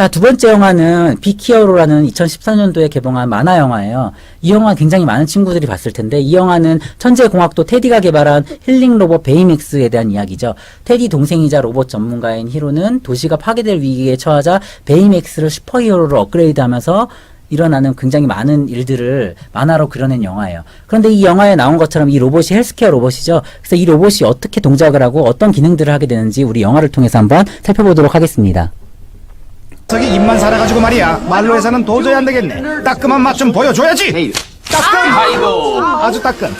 자, 두 번째 영화는 비키어로라는 2014년도에 개봉한 만화 영화예요. 이 영화 굉장히 많은 친구들이 봤을 텐데, 이 영화는 천재공학도 테디가 개발한 힐링 로봇 베이맥스에 대한 이야기죠. 테디 동생이자 로봇 전문가인 히로는 도시가 파괴될 위기에 처하자 베이맥스를 슈퍼히어로로 업그레이드하면서 일어나는 굉장히 많은 일들을 만화로 그려낸 영화예요. 그런데 이 영화에 나온 것처럼 이 로봇이 헬스케어 로봇이죠. 그래서 이 로봇이 어떻게 동작을 하고 어떤 기능들을 하게 되는지 우리 영화를 통해서 한번 살펴보도록 하겠습니다. 저기 입만 살아가지고 말이야. 말로 해서는 도저히 안 되겠네. 따끔한 맛 좀 보여줘야지. 따끔! 아주 따끔.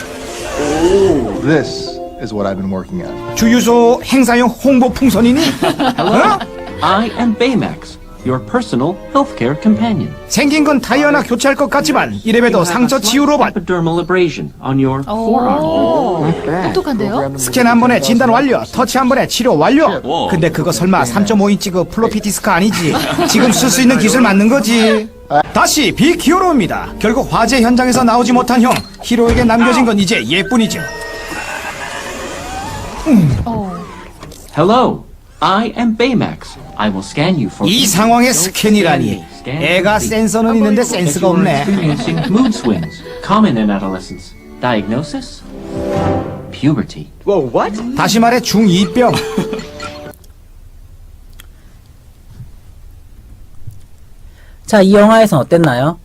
This is what I've been working on. 주유소 행사용 홍보 풍선이니? 어? I am Baymax, your personal healthcare companion. 생긴 건 타이어나 교체할 것 같지만 이래봬도 상처 치유 로봇 Epidermal abrasion on your 오, forearm. 똑똑한데요? 스캔 한 번에 진단 완료 터치 한 번에 치료 완료. 근데 그거 설마 3.5인치 그 플로피 디스크 아니지? 지금 쓸 수 있는 기술 맞는 거지? 다시 비키오로입니다. 결국 화재 현장에서 나오지 못한 형 히로에게 남겨진 건 이제 예뿐이죠. 어. Hello, I am Baymax. I will scan you for. 이 상황에 스캔이라니 애가 센서는 있는데 센스가 없네 experiencing mood swings, common in adolescence. Diagnosis? Puberty. 다시 말해 중2병 자, 이 영화에선 어땠나요?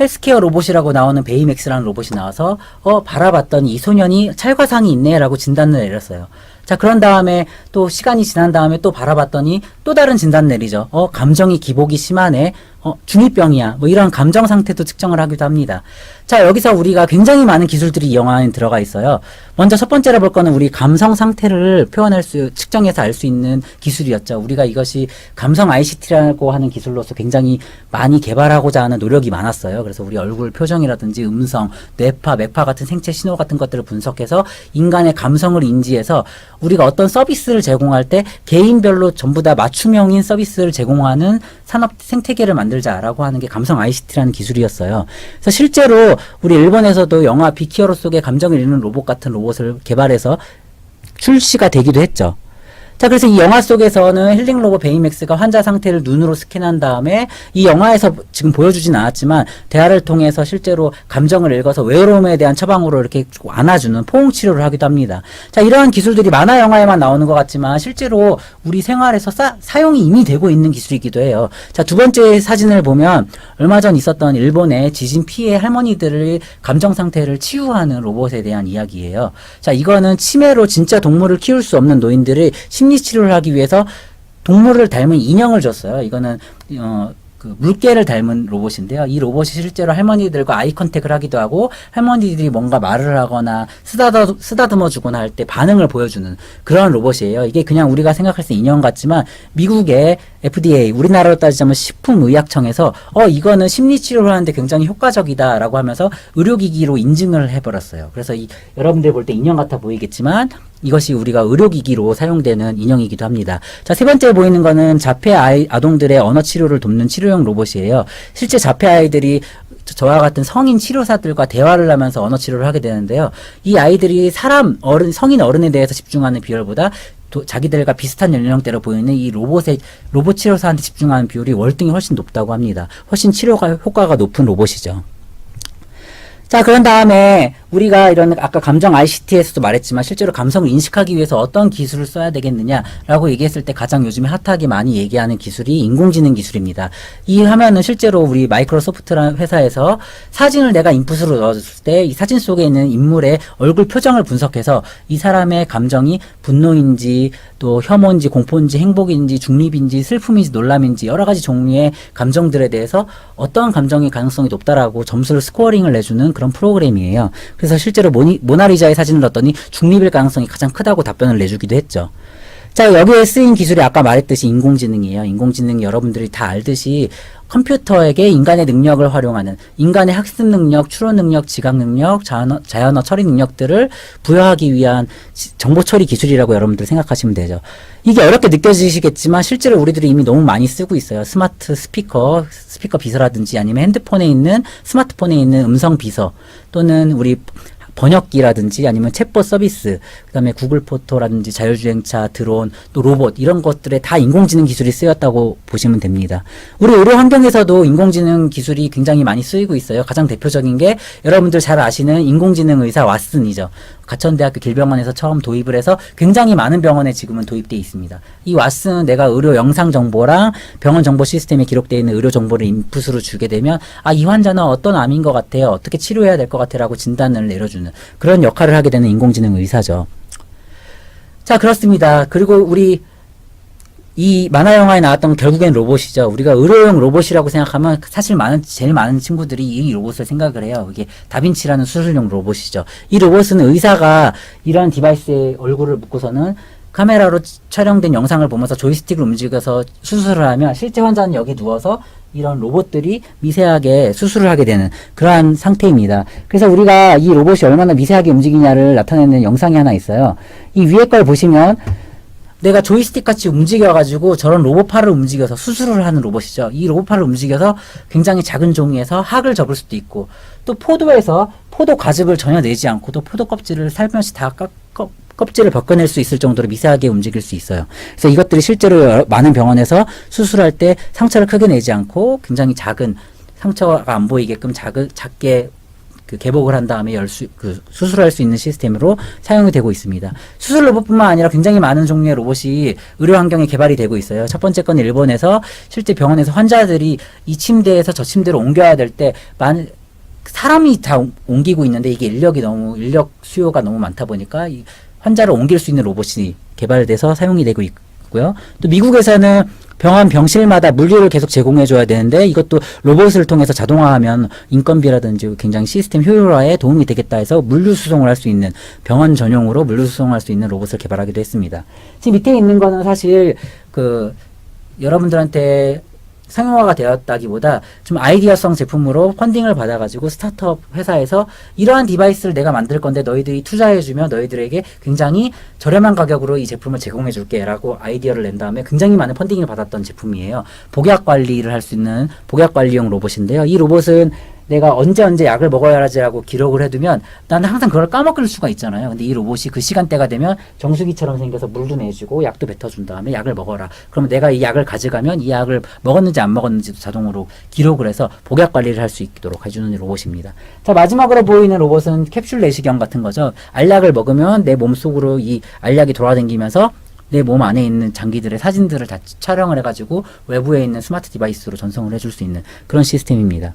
헬스케어 로봇이라고 나오는 베이맥스라는 로봇이 나와서 어 바라봤더니 이 소년이 찰과상이 있네라고 진단을 내렸어요. 자 그런 다음에 또 시간이 지난 다음에 또 바라봤더니 또 다른 진단 내리죠. 어 감정이 기복이 심하네. 어 중이병이야. 뭐 이런 감정 상태도 측정을 하기도 합니다. 자 여기서 우리가 굉장히 많은 기술들이 이 영화에 들어가 있어요. 먼저 첫 번째로 볼 거는 우리 감성 상태를 표현할 수 측정해서 알 수 있는 기술이었죠. 우리가 이것이 감성 ICT라고 하는 기술로서 굉장히 많이 개발하고자 하는 노력이 많았어요. 그래서 우리 얼굴 표정이라든지 음성, 뇌파, 맥파 같은 생체 신호 같은 것들을 분석해서 인간의 감성을 인지해서 우리가 어떤 서비스를 제공할 때 개인별로 전부 다 맞춤형인 서비스를 제공하는 산업 생태계를 만들자라고 하는 게 감성 ICT라는 기술이었어요. 그래서 실제로 우리 일본에서도 영화 비키어로 속에 감정을 읽는 로봇 같은 로봇을 개발해서 출시가 되기도 했죠. 자, 그래서 이 영화 속에서는 힐링 로봇 베이맥스가 환자 상태를 눈으로 스캔한 다음에 이 영화에서 지금 보여주진 않았지만 대화를 통해서 실제로 감정을 읽어서 외로움에 대한 처방으로 이렇게 안아주는 포옹 치료를 하기도 합니다. 자, 이러한 기술들이 만화 영화에만 나오는 것 같지만 실제로 우리 생활에서 사, 사용이 이미 되고 있는 기술이기도 해요. 자, 두 번째 사진을 보면 얼마 전 있었던 일본의 지진 피해 할머니들의 감정 상태를 치유하는 로봇에 대한 이야기예요. 자, 이거는 치매로 진짜 동물을 키울 수 없는 노인들의 심리 치료를 하기 위해서 동물을 닮은 인형을 줬어요. 이거는 어, 그 물개를 닮은 로봇인데요. 이 로봇이 실제로 할머니들과 아이 컨택을 하기도 하고 할머니들이 뭔가 말을 하거나 쓰다듬, 쓰다듬어 주거나 할 때 반응을 보여주는 그런 로봇이에요. 이게 그냥 우리가 생각할 때 인형 같지만 미국의 FDA 우리나라로 따지자면 식품의약청에서 어 이거는 심리 치료를 하는데 굉장히 효과적이다라고 하면서 의료기기로 인증을 해버렸어요. 그래서 이 여러분들 볼 때 인형 같아 보이겠지만 이것이 우리가 의료기기로 사용되는 인형이기도 합니다. 자, 세 번째 보이는 거는 자폐 아이, 아동들의 언어 치료를 돕는 치료용 로봇이에요. 실제 자폐 아이들이 저- 저와 같은 성인 치료사들과 대화를 하면서 언어 치료를 하게 되는데요. 이 아이들이 사람, 어른, 성인 어른에 대해서 집중하는 비율보다 도- 자기들과 비슷한 연령대로 보이는 이 로봇의 로봇 치료사한테 집중하는 비율이 월등히 훨씬 높다고 합니다. 훨씬 치료가 효과가 높은 로봇이죠. 자, 그런 다음에 우리가 이런 아까 감정 ICT에서도 말했지만 실제로 감성을 인식하기 위해서 어떤 기술을 써야 되겠느냐라고 얘기했을 때 가장 요즘에 핫하게 많이 얘기하는 기술이 인공지능 기술입니다. 이 화면은 실제로 우리 마이크로소프트라는 회사에서 사진을 내가 인풋으로 넣어줬을 때 이 사진 속에 있는 인물의 얼굴 표정을 분석해서 이 사람의 감정이 분노인지 또 혐오인지 공포인지 행복인지 중립인지 슬픔인지 놀람인지 여러 가지 종류의 감정들에 대해서 어떤 감정의 가능성이 높다라고 점수를 스코어링을 내주는 그런 프로그램이에요. 그래서 실제로 모니, 모나리자의 사진을 넣었더니 중립일 가능성이 가장 크다고 답변을 내주기도 했죠. 자, 여기에 쓰인 기술이 아까 말했듯이 인공지능이에요. 인공지능 여러분들이 다 알듯이 컴퓨터에게 인간의 능력을 활용하는 인간의 학습 능력, 추론 능력, 지각 능력, 자연어, 자연어 처리 능력들을 부여하기 위한 시- 정보 처리 기술이라고 여러분들 생각하시면 되죠. 이게 어렵게 느껴지시겠지만 실제로 우리들이 이미 너무 많이 쓰고 있어요. 스마트 스피커, 스피커 비서라든지 아니면 핸드폰에 있는 스마트폰에 있는 음성 비서 또는 우리 번역기라든지 아니면 챗봇 서비스, 그다음에 구글 포토라든지 자율주행차, 드론, 또 로봇 이런 것들에 다 인공지능 기술이 쓰였다고 보시면 됩니다. 우리 의료 환경에서도 인공지능 기술이 굉장히 많이 쓰이고 있어요. 가장 대표적인 게 여러분들 잘 아시는 인공지능 의사 왓슨이죠. 가천대학교 길병원에서 처음 도입을 해서 굉장히 많은 병원에 지금은 도입돼 있습니다. 이 왓슨 내가 의료 영상 정보랑 병원 정보 시스템에 기록되어 있는 의료 정보를 인풋으로 주게 되면 아 이 환자는 어떤 암인 것 같아요. 어떻게 치료해야 될 것 같아라고 진단을 내려주는 그런 역할을 하게 되는 인공지능 의사죠. 자 그렇습니다. 그리고 우리 이 만화 영화에 나왔던 결국엔 로봇이죠. 우리가 의료용 로봇이라고 생각하면 사실 많은 제일 많은 친구들이 이 로봇을 생각을 해요. 이게 다빈치라는 수술용 로봇이죠. 이 로봇은 의사가 이런 디바이스에 얼굴을 묶고서는 카메라로 촬영된 영상을 보면서 조이스틱을 움직여서 수술을 하면 실제 환자는 여기 누워서 이런 로봇들이 미세하게 수술을 하게 되는 그러한 상태입니다. 그래서 우리가 이 로봇이 얼마나 미세하게 움직이냐를 나타내는 영상이 하나 있어요. 이 위에 걸 보시면 내가 조이스틱 같이 움직여가지고 저런 로봇팔을 움직여서 수술을 하는 로봇이죠. 이 로봇팔을 움직여서 굉장히 작은 종이에서 학을 접을 수도 있고 또 포도에서 포도 과즙을 전혀 내지 않고 또 포도 껍질을 살며시 다 껍, 껍, 껍질을 벗겨낼 수 있을 정도로 미세하게 움직일 수 있어요. 그래서 이것들이 실제로 많은 병원에서 수술할 때 상처를 크게 내지 않고 굉장히 작은 상처가 안 보이게끔 작은 작게 그 개복을 한 다음에 열 수, 그 수술할 수 있는 시스템으로 사용이 되고 있습니다. 수술 로봇뿐만 아니라 굉장히 많은 종류의 로봇이 의료 환경에 개발이 되고 있어요. 첫 번째 건 일본에서 실제 병원에서 환자들이 이 침대에서 저 침대로 옮겨야 될 때 많은 사람이 다 옮- 옮기고 있는데 이게 인력이 너무 인력 수요가 너무 많다 보니까 이 환자를 옮길 수 있는 로봇이 개발돼서 사용이 되고 있고요. 또 미국에서는 병원 병실마다 물류를 계속 제공해 줘야 되는데 이것도 로봇을 통해서 자동화하면 인건비라든지 굉장히 시스템 효율화에 도움이 되겠다 해서 물류 수송을 할 수 있는 병원 전용으로 물류 수송할 수 있는 로봇을 개발하기도 했습니다. 지금 밑에 있는 거는 사실 그 여러분들한테 상용화가 되었다기보다 좀 아이디어성 제품으로 펀딩을 받아가지고 스타트업 회사에서 이러한 디바이스를 내가 만들 건데 너희들이 투자해주면 너희들에게 굉장히 저렴한 가격으로 이 제품을 제공해줄게 라고 아이디어를 낸 다음에 굉장히 많은 펀딩을 받았던 제품이에요. 복약 관리를 할 수 있는 복약 관리용 로봇인데요. 이 로봇은 내가 언제 언제 약을 먹어야 하지라고 기록을 해두면 나는 항상 그걸 까먹을 수가 있잖아요. 근데 이 로봇이 그 시간대가 되면 정수기처럼 생겨서 물도 내주고 약도 뱉어준 다음에 약을 먹어라. 그러면 내가 이 약을 가져가면 이 약을 먹었는지 안 먹었는지도 자동으로 기록을 해서 복약 관리를 할 수 있도록 해주는 로봇입니다. 자 마지막으로 보이는 로봇은 캡슐 내시경 같은 거죠. 알약을 먹으면 내 몸속으로 이 알약이 돌아다니면서 내몸 안에 있는 장기들의 사진들을 다 촬영을 해가지고 외부에 있는 스마트 디바이스로 전송을 해줄 수 있는 그런 시스템입니다.